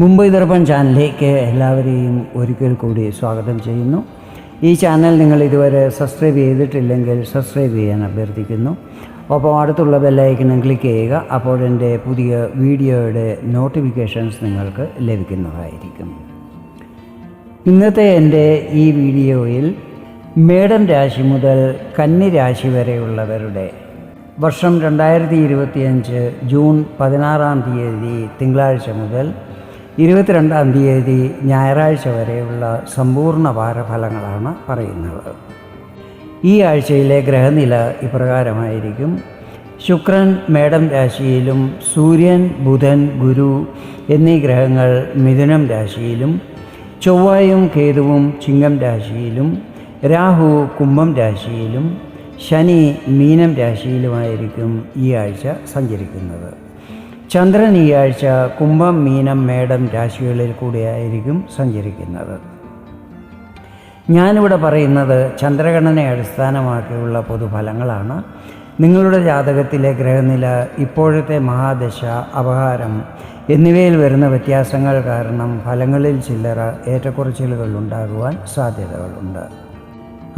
മുംബൈ ദർപ്പൺ ചാനലിലേക്ക് എല്ലാവരെയും ഒരിക്കൽ കൂടി സ്വാഗതം ചെയ്യുന്നു. ഈ ചാനൽ നിങ്ങൾ ഇതുവരെ സബ്സ്ക്രൈബ് ചെയ്തിട്ടില്ലെങ്കിൽ സബ്സ്ക്രൈബ് ചെയ്യാൻ അഭ്യർത്ഥിക്കുന്നു. ഒപ്പം അടുത്തുള്ള ബെല്ലൈക്കനും ക്ലിക്ക് ചെയ്യുക അപ്പോൾ എന്റെ പുതിയ വീഡിയോയുടെ നോട്ടിഫിക്കേഷൻസ് നിങ്ങൾക്ക് ലഭിക്കുന്നതായിരിക്കും. ഇന്നത്തെ എന്റെ ഈ വീഡിയോയിൽ മേടം രാശി മുതൽ കന്നി രാശി വരെയുള്ളവരുടെ വർഷം രണ്ടായിരത്തി ഇരുപത്തിയഞ്ച് ജൂൺ പതിനാറാം തീയതി തിങ്കളാഴ്ച മുതൽ ഇരുപത്തിരണ്ടാം തീയതി ഞായറാഴ്ച വരെയുള്ള സമ്പൂർണ വാരഫലങ്ങളാണ് പറയുന്നത്. ഈ ആഴ്ചയിലെ ഗ്രഹനില ഇപ്രകാരമായിരിക്കും. ശുക്രൻ മേടം രാശിയിലും സൂര്യൻ ബുധൻ ഗുരു എന്നീ ഗ്രഹങ്ങൾ മിഥുനം രാശിയിലും ചൊവ്വായും കേതുവും ചിങ്ങം രാശിയിലും രാഹു കുംഭം രാശിയിലും ശനി മീനം രാശിയിലുമായിരിക്കും ഈ ആഴ്ച സഞ്ചരിക്കുന്നത്. ചന്ദ്രൻ ഈ ആഴ്ച കുംഭം മീനം മേടം രാശികളിൽ കൂടിയായിരിക്കും സഞ്ചരിക്കുന്നത്. ഞാനിവിടെ പറയുന്നത് ചന്ദ്രഗണനെ അടിസ്ഥാനമാക്കിയുള്ള പൊതുഫലങ്ങളാണ്. നിങ്ങളുടെ ജാതകത്തിലെ ഗ്രഹനില ഇപ്പോഴത്തെ മഹാദശ അപഹാരം എന്നിവയിൽ വരുന്ന വ്യത്യാസങ്ങൾ കാരണം ഫലങ്ങളിൽ ചില്ലറ ഏറ്റക്കുറച്ചിലുകൾ ഉണ്ടാകുവാൻ സാധ്യതകളുണ്ട്.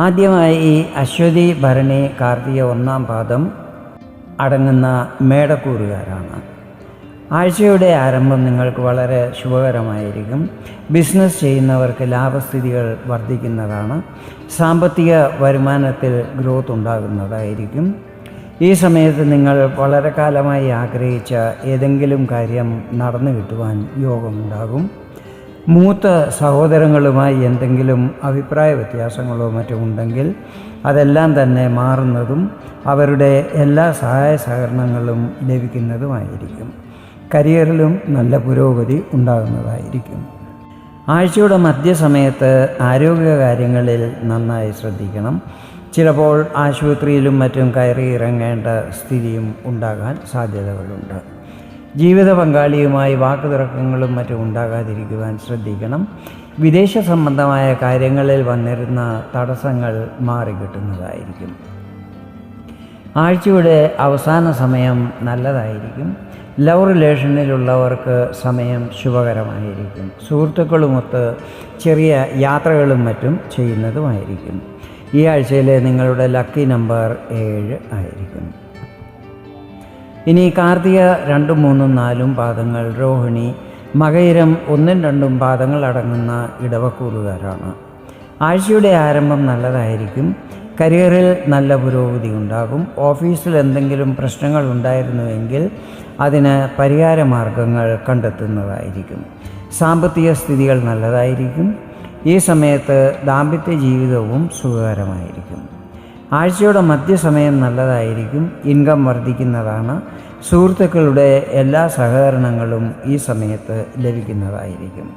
ആദ്യമായി ഈ അശ്വതി ഭരണി കാർത്തിക ഒന്നാം പാദം അടങ്ങുന്ന മേടക്കൂറുകാരാണ്. ആഴ്ചയുടെ ആരംഭം നിങ്ങൾക്ക് വളരെ ശുഭകരമായിരിക്കും. ബിസിനസ് ചെയ്യുന്നവർക്ക് ലാഭസ്ഥിതികൾ വർദ്ധിക്കുന്നതാണ്. സാമ്പത്തിക വരുമാനത്തിൽ ഗ്രോത്ത് ഉണ്ടാകുന്നതായിരിക്കും. ഈ സമയത്ത് നിങ്ങൾ വളരെ കാലമായി ആഗ്രഹിച്ച ഏതെങ്കിലും കാര്യം നടന്നു കിട്ടുവാൻ യോഗമുണ്ടാകും. മൂത്ത സഹോദരങ്ങളുമായി എന്തെങ്കിലും അഭിപ്രായ വ്യത്യാസങ്ങളോ മറ്റോ ഉണ്ടെങ്കിൽ അതെല്ലാം തന്നെ മാറുന്നതും അവരുടെ എല്ലാ സഹായ സഹകരണങ്ങളും ലഭിക്കുന്നതുമായിരിക്കും. കരിയറിലും നല്ല പുരോഗതി ഉണ്ടാകുന്നതായിരിക്കും. ആഴ്ചയുടെ മധ്യസമയത്ത് ആരോഗ്യകാര്യങ്ങളിൽ നന്നായി ശ്രദ്ധിക്കണം. ചിലപ്പോൾ ആശുപത്രിയിലും മറ്റും കയറി ഇറങ്ങേണ്ട സ്ഥിതിയും ഉണ്ടാകാൻ സാധ്യതകളുണ്ട്. ജീവിത പങ്കാളിയുമായി വാക്കുതർക്കങ്ങളും മറ്റും ഉണ്ടാകാതിരിക്കുവാൻ ശ്രദ്ധിക്കണം. വിദേശ സംബന്ധമായ കാര്യങ്ങളിൽ വന്നിരുന്ന തടസ്സങ്ങൾ മാറിക്കിട്ടുന്നതായിരിക്കും. ആഴ്ചയുടെ അവസാന സമയം നല്ലതായിരിക്കും. ലവ് റിലേഷനിലുള്ളവർക്ക് സമയം ശുഭകരമായിരിക്കും. സുഹൃത്തുക്കളുമൊത്ത് ചെറിയ യാത്രകളും മറ്റും ചെയ്യുന്നതുമായിരിക്കും. ഈ ആഴ്ചയിലെ നിങ്ങളുടെ ലക്കി നമ്പർ ഏഴ് ആയിരിക്കും. ഇനി കാർത്തിക രണ്ടും മൂന്നും നാലും പാദങ്ങൾ രോഹിണി മകയിരം ഒന്നും രണ്ടും പാദങ്ങൾ അടങ്ങുന്ന ഇടവക്കൂറുകാരാണ്. ആഴ്ചയുടെ ആരംഭം നല്ലതായിരിക്കും. കരിയറിൽ നല്ല പുരോഗതി ഉണ്ടാകും. ഓഫീസിൽ എന്തെങ്കിലും പ്രശ്നങ്ങൾ ഉണ്ടായിരുന്നുവെങ്കിൽ അതിന് പരിഹാര മാർഗങ്ങൾ കണ്ടെത്തുന്നതായിരിക്കും. സാമ്പത്തിക സ്ഥിതികൾ നല്ലതായിരിക്കും. ഈ സമയത്ത് ദാമ്പത്യ ജീവിതവും സുഖകരമായിരിക്കും. ആഴ്ചയുടെ മധ്യസമയം നല്ലതായിരിക്കും. ഇൻകം വർദ്ധിക്കുന്നതാണ്. സുഹൃത്തുക്കളുടെ എല്ലാ സഹകരണങ്ങളും ഈ സമയത്ത് ലഭിക്കുന്നതായിരിക്കും.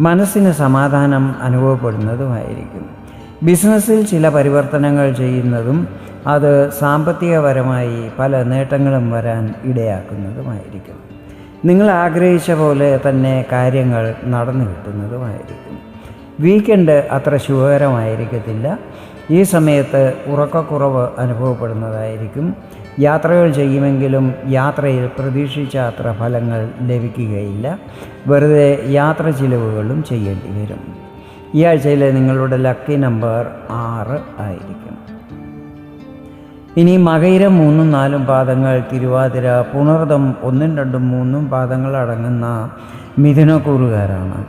മനസ്സിന് സമാധാനം അനുഭവപ്പെടുന്നതുമായിരിക്കും. ബിസിനസ്സിൽ ചില പരിവർത്തനങ്ങൾ ചെയ്യുന്നതും അത് സാമ്പത്തികപരമായി പല നേട്ടങ്ങളും വരാൻ ഇടയാക്കുന്നതുമായിരിക്കും. നിങ്ങൾ ആഗ്രഹിച്ച പോലെ തന്നെ കാര്യങ്ങൾ നടന്നു കിട്ടുന്നതുമായിരിക്കും. വീക്കെൻഡ് അത്ര ശുഭകരമായിരിക്കത്തില്ല. ഈ സമയത്ത് ഉറക്കക്കുറവ് അനുഭവപ്പെടുന്നതായിരിക്കും. യാത്രകൾ ചെയ്യുമെങ്കിലും യാത്രയിൽ പ്രതീക്ഷിച്ച അത്ര ഫലങ്ങൾ ലഭിക്കുകയില്ല. വെറുതെ യാത്ര ചിലവുകളും ചെയ്യേണ്ടി വരും. ഈ ആഴ്ചയിലെ നിങ്ങളുടെ ലക്കി നമ്പർ ആറ് ആയിരിക്കും. ഇനി മകയിരം മൂന്നും നാലും പാദങ്ങൾ തിരുവാതിര പുണർദം ഒന്നും രണ്ടും മൂന്നും പാദങ്ങൾ അടങ്ങുന്ന മിഥുനക്കൂറുകാരാണ്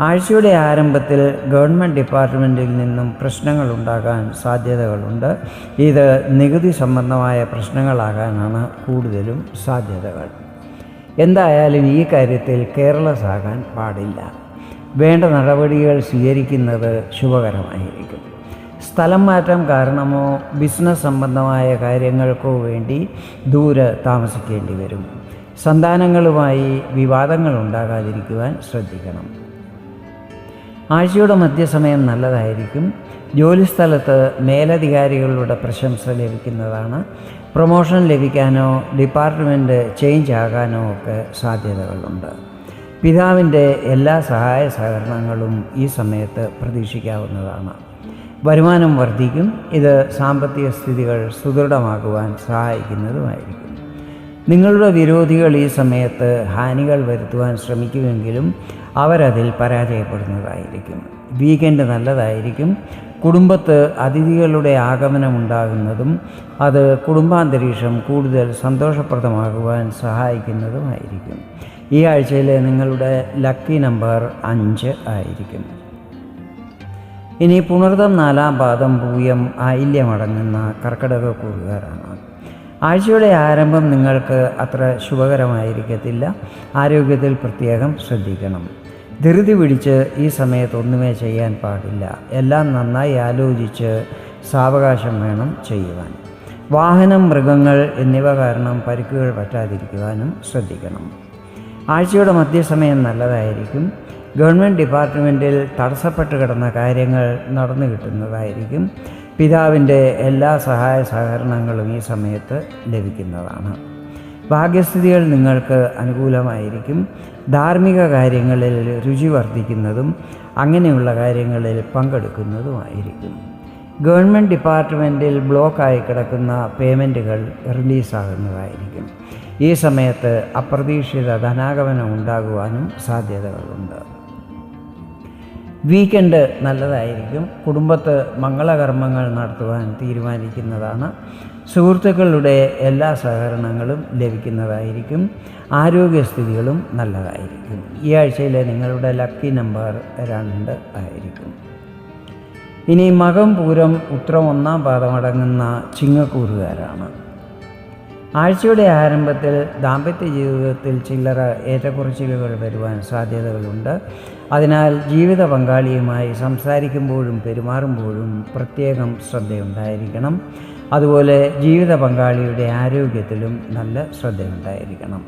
ആഴ്ചയുടെ ആരംഭത്തിൽ ഗവൺമെന്റ് ഡിപ്പാർട്ട്മെന്റിൽ നിന്നും പ്രശ്നങ്ങൾ ഉണ്ടാകാൻ സാധ്യതകളുണ്ട്. ഇത് നികുതി സംബന്ധമായ പ്രശ്നങ്ങളാകാനാണ് കൂടുതലും സാധ്യതകൾ. എന്തായാലും ഈ കാര്യത്തിൽ കെയർലെസ് ആകാൻ പാടില്ല. വേണ്ട നടപടികൾ സ്വീകരിക്കുന്നത് ശുഭകരമായിരിക്കും. സ്ഥലം മാറ്റം കാരണമോ ബിസിനസ് സംബന്ധമായ കാര്യങ്ങൾക്കോ വേണ്ടി ദൂരെ താമസിക്കേണ്ടി വരും. സന്താനങ്ങളുമായി വിവാദങ്ങൾ ഉണ്ടാകാതിരിക്കുവാൻ ശ്രദ്ധിക്കണം. ആഴ്ചയുടെ മധ്യസമയം നല്ലതായിരിക്കും. ജോലിസ്ഥലത്ത് മേലധികാരികളുടെ പ്രശംസ ലഭിക്കുന്നതാണ്. പ്രൊമോഷൻ ലഭിക്കാനോ ഡിപ്പാർട്ട്മെന്റ് ചേഞ്ച് ആകാനോ ഒക്കെ സാധ്യതകളുണ്ട്. പിതാവിന്റെ എല്ലാ സഹായ സഹകരണങ്ങളും ഈ സമയത്ത് പ്രതീക്ഷിക്കാവുന്നതാണ്. വരുമാനം വർദ്ധിക്കും ഇത് സാമ്പത്തിക സ്ഥിതികൾ സുദൃഢമാക്കുവാൻ സഹായിക്കുന്നതുമായിരിക്കും. നിങ്ങളുടെ വിരോധികൾ ഈ സമയത്ത് ഹാനികൾ വരുത്തുവാൻ ശ്രമിക്കുമെങ്കിലും അവരതിൽ പരാജയപ്പെടുന്നതായിരിക്കും. വീക്കെൻഡ് നല്ലതായിരിക്കും കുടുംബത്ത് അതിഥികളുടെ ആഗമനമുണ്ടാകുന്നതും അത് കുടുംബാന്തരീക്ഷം കൂടുതൽ സന്തോഷപ്രദമാകുവാൻ സഹായിക്കുന്നതുമായിരിക്കും. ഈ ആഴ്ചയിലെ നിങ്ങളുടെ ലക്കി നമ്പർ അഞ്ച് ആയിരിക്കും ഇനി പുണർതം നാലാം പാദം പൂയം ആയില്യമടങ്ങുന്ന കർക്കിടക കൂറുകാരാണ്. ആഴ്ചയുടെ ആരംഭം നിങ്ങൾക്ക് അത്ര ശുഭകരമായിരിക്കത്തില്ല. ആരോഗ്യത്തിൽ പ്രത്യേകം ശ്രദ്ധിക്കണം. ധൃതി പിടിച്ച് ഈ സമയത്ത് ഒന്നുമേ ചെയ്യാൻ പാടില്ല. എല്ലാം നന്നായി ആലോചിച്ച് സാവകാശം വേണം ചെയ്യുവാൻ. വാഹനം മൃഗങ്ങൾ എന്നിവ കാരണം പരിക്കുകൾ പറ്റാതിരിക്കുവാനും ശ്രദ്ധിക്കണം. ആഴ്ചയുടെ മധ്യസമയം നല്ലതായിരിക്കും. ഗവൺമെന്റ് ഡിപ്പാർട്ട്മെന്റിൽ തടസ്സപ്പെട്ട് കിടന്ന കാര്യങ്ങൾ നടന്നു കിട്ടുന്നതായിരിക്കും. പിതാവിന്റെ എല്ലാ സഹായ സഹകരണങ്ങളും ഈ സമയത്ത് ലഭിക്കുന്നതാണ്. ഭാഗ്യസ്ഥിതികൾ നിങ്ങൾക്ക് അനുകൂലമായിരിക്കും. ധാർമ്മിക കാര്യങ്ങളിൽ രുചി വർദ്ധിക്കുന്നതും അങ്ങനെയുള്ള കാര്യങ്ങളിൽ പങ്കെടുക്കുന്നതുമായിരിക്കും. ഗവൺമെന്റ് ഡിപ്പാർട്ട്മെന്റിൽ ബ്ലോക്കായി കിടക്കുന്ന പേയ്മെന്റുകൾ റിലീസാകുന്നതായിരിക്കും. ഈ സമയത്ത് അപ്രതീക്ഷിത ധനാഗമനം ഉണ്ടാകുവാനും സാധ്യതകളുണ്ട്. വീക്കെൻഡ് നല്ലതായിരിക്കും. കുടുംബത്ത് മംഗളകർമ്മങ്ങൾ നടത്തുവാൻ തീരുമാനിക്കുന്നതാണ്. സുഹൃത്തുക്കളുടെ എല്ലാ സഹകരണങ്ങളും ലഭിക്കുന്നതായിരിക്കും. ആരോഗ്യസ്ഥിതികളും നല്ലതായിരിക്കും. ഈ ആഴ്ചയിലെ നിങ്ങളുടെ ലക്കി നമ്പർ രണ്ട് ആയിരിക്കും. ഇനി മകം പൂരം ഉത്രം ഒന്നാം പാദമടങ്ങുന്ന ചിങ്ങക്കൂറുകാരാണ്. ആഴ്ചയുടെ ആരംഭത്തിൽ ദാമ്പത്യ ജീവിതത്തിൽ ചില്ലറ ഏറ്റക്കുറച്ചിലുകൾ വരുവാൻ സാധ്യതകളുണ്ട്. അതിനാൽ ജീവിത പങ്കാളിയുമായി സംസാരിക്കുമ്പോഴും പെരുമാറുമ്പോഴും പ്രത്യേകം ശ്രദ്ധയുണ്ടായിരിക്കണം. അതുപോലെ ജീവിത പങ്കാളിയുടെ ആരോഗ്യത്തിലും നല്ല ശ്രദ്ധയുണ്ടായിരിക്കണം.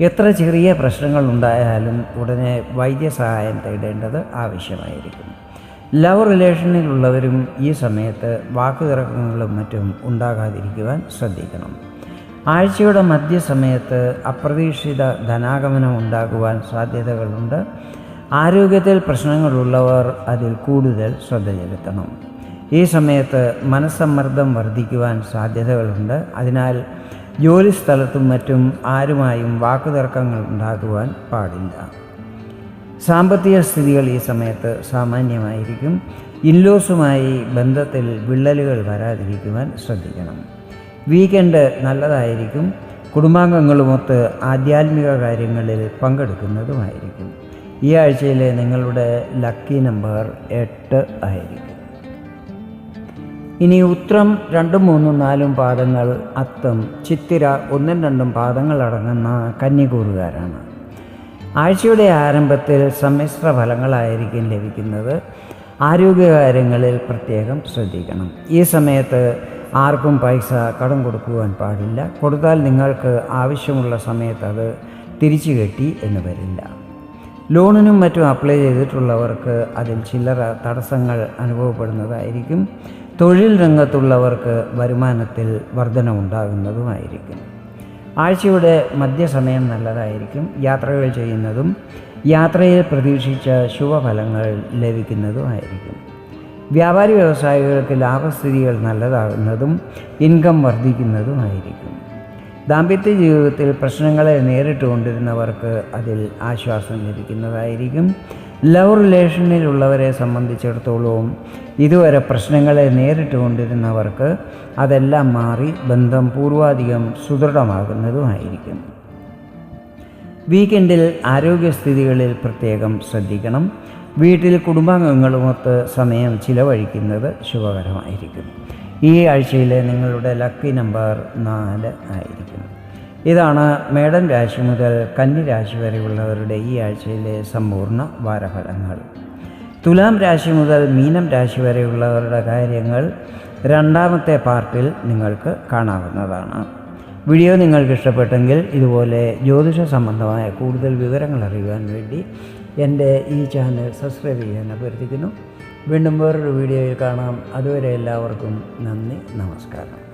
എത്ര ചെറിയ പ്രശ്നങ്ങൾ ഉണ്ടായാലും ഉടനെ വൈദ്യസഹായം തേടേണ്ടത് ആവശ്യമായിരിക്കും. ലവ് റിലേഷനിലുള്ളവരും ഈ സമയത്ത് വാക്കുതർക്കങ്ങളും മറ്റും ഉണ്ടാകാതിരിക്കുവാൻ ശ്രദ്ധിക്കണം. ആഴ്ചയുടെ മധ്യസമയത്ത് അപ്രതീക്ഷിത ധനാഗമനം ഉണ്ടാകുവാൻ സാധ്യതകളുണ്ട്. ആരോഗ്യത്തിൽ പ്രശ്നങ്ങളുള്ളവർ അതിൽ കൂടുതൽ ശ്രദ്ധ ചെലുത്തണം. ഈ സമയത്ത് മനസ്സമ്മർദ്ദം വർദ്ധിക്കുവാൻ സാധ്യതകളുണ്ട്. അതിനാൽ ജോലിസ്ഥലത്തും മറ്റും ആരുമായും വാക്കുതർക്കങ്ങൾ ഉണ്ടാകുവാൻ പാടില്ല. സാമ്പത്തിക സ്ഥിതികൾ ഈ സമയത്ത് സാമാന്യമായിരിക്കും. ഇൻലോസുമായി ബന്ധത്തിൽ വിള്ളലുകൾ വരാതിരിക്കുവാൻ ശ്രദ്ധിക്കണം. വീക്കെൻഡ് നല്ലതായിരിക്കും. കുടുംബാംഗങ്ങളുമൊത്ത് ആധ്യാത്മിക കാര്യങ്ങളിൽ പങ്കെടുക്കുന്നതുമായിരിക്കും. ഈ ആഴ്ചയിലെ നിങ്ങളുടെ ലക്കി നമ്പർ എട്ട് ആയിരിക്കും. ഇനി ഉത്രം രണ്ടും മൂന്നും നാലും പാദങ്ങൾ അത്തം ചിത്തിര ഒന്നും രണ്ടും പാദങ്ങൾ അടങ്ങുന്ന കന്നിക്കൂറുകാരാണ്. ആഴ്ചയുടെ ആരംഭത്തിൽ സമ്മിശ്ര ഫലങ്ങളായിരിക്കും ലഭിക്കുന്നത്. ആരോഗ്യകാര്യങ്ങളിൽ പ്രത്യേകം ശ്രദ്ധിക്കണം. ഈ സമയത്ത് ആർക്കും പൈസ കടം കൊടുക്കുവാൻ പാടില്ല. കൊടുത്താൽ നിങ്ങൾക്ക് ആവശ്യമുള്ള സമയത്ത് അത് തിരിച്ചു കെട്ടി എന്ന് വരില്ല. ലോണിനും മറ്റും അപ്ലൈ ചെയ്തിട്ടുള്ളവർക്ക് അതിൽ ചില്ലറ തടസ്സങ്ങൾ അനുഭവപ്പെടുന്നതായിരിക്കും. തൊഴിൽ രംഗത്തുള്ളവർക്ക് വരുമാനത്തിൽ വർധനമുണ്ടാകുന്നതുമായിരിക്കും ആഴ്ചയുടെ മധ്യസമയം നല്ലതായിരിക്കും യാത്രകൾ ചെയ്യുന്നതും യാത്രയിൽ പ്രതീക്ഷിച്ച ശുഭഫലങ്ങൾ ലഭിക്കുന്നതുമായിരിക്കും വ്യാപാരി വ്യവസായികൾക്ക് ലാഭസ്ഥിതികൾ നല്ലതാകുന്നതും ഇൻകം വർദ്ധിക്കുന്നതുമായിരിക്കും ദാമ്പത്യ ജീവിതത്തിൽ പ്രശ്നങ്ങളെ നേരിട്ട് കൊണ്ടിരുന്നവർക്ക് അതിൽ ആശ്വാസം ലഭിക്കുന്നതായിരിക്കും. ലവ് റിലേഷനിലുള്ളവരെ സംബന്ധിച്ചിടത്തോളവും ഇതുവരെ പ്രശ്നങ്ങളെ നേരിട്ട് കൊണ്ടിരുന്നവർക്ക് അതെല്ലാം മാറി ബന്ധം പൂർവാധികം സുദൃഢമാകുന്നതുമായിരിക്കും. വീക്കെൻഡിൽ ആരോഗ്യസ്ഥിതികളിൽ പ്രത്യേകം ശ്രദ്ധിക്കണം. വീട്ടിൽ കുടുംബാംഗങ്ങളുമൊത്ത് സമയം ചിലവഴിക്കുന്നത് ശുഭകരമായിരിക്കും. ഈ ആഴ്ചയിലെ നിങ്ങളുടെ ലക്കി നമ്പർ നാല് ആയിരിക്കും. ഇതാണ് മേടൻ രാശി മുതൽ കന്നി രാശി വരെയുള്ളവരുടെ ഈ ആഴ്ചയിലെ സമ്പൂർണ വാരഫലങ്ങൾ. തുലാം രാശി മുതൽ മീനം രാശി വരെയുള്ളവരുടെ കാര്യങ്ങൾ രണ്ടാമത്തെ പാർട്ടിൽ നിങ്ങൾക്ക് കാണാവുന്നതാണ്. വീഡിയോ നിങ്ങൾക്ക് ഇഷ്ടപ്പെട്ടെങ്കിൽ ഇതുപോലെ ജ്യോതിഷ സംബന്ധമായ കൂടുതൽ വിവരങ്ങൾ അറിയുവാൻ വേണ്ടി എന്റെ ഈ ചാനൽ സബ്സ്ക്രൈബ് ചെയ്യാൻ അഭ്യർത്ഥിക്കുന്നു. വീണ്ടും വേറൊരു വീഡിയോയിൽ കാണാം. അതുവരെ എല്ലാവർക്കും നന്ദി നമസ്കാരം.